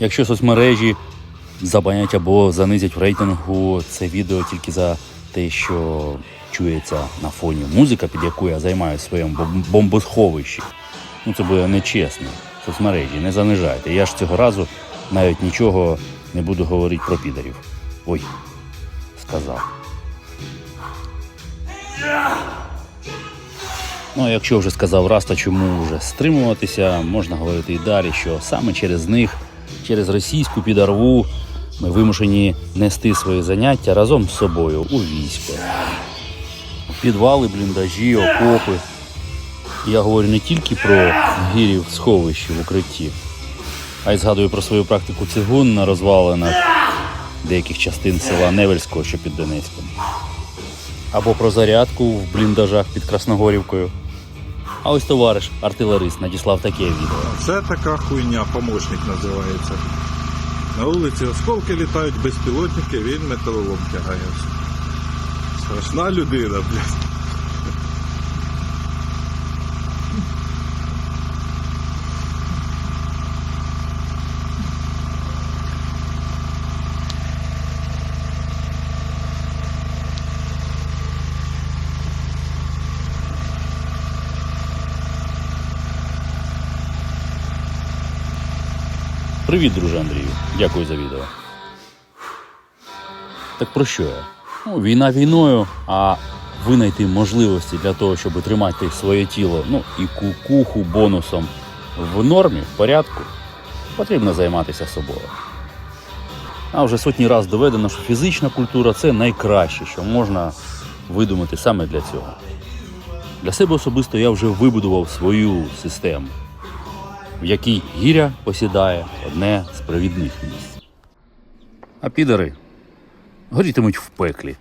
Якщо соцмережі забанять або занизять в рейтингу це відео тільки за те, що чується на фоні музика, під яку я займаюся в своєму бомбосховищі, ну це буде нечесно. Соцмережі, не занижайте. Я ж цього разу навіть нічого не буду говорити про підарів. Ой, сказав. Ну, якщо вже сказав раз, то чому вже стримуватися, можна говорити і далі, що саме через них, через російську підарву, ми вимушені нести свої заняття разом з собою у військо. Підвали, бліндажі, окопи. Я говорю не тільки про гірі в сховищі в укритті, а й згадую про свою практику цигун на розвалинах деяких частин села Невельського, що під Донецьком. Або про зарядку в бліндажах під Красногорівкою. А ось товариш, артилерист, надіслав таке відео. Це така хуйня, помощник називається. На вулиці осколки літають безпілотники, він металолом тягається. Страшна людина, блядь. Привіт, друже Андрію. Дякую за відео. Так про що я? Ну, війна війною, а винайти можливості для того, щоб тримати своє тіло, ну і кукуху бонусом в нормі, в порядку, потрібно займатися собою. А вже сотні раз доведено, що фізична культура це найкраще, що можна видумати саме для цього. Для себе особисто я вже вибудував свою систему в якій гіря посідає одне з провідних місць. А підари горітимуть в пеклі.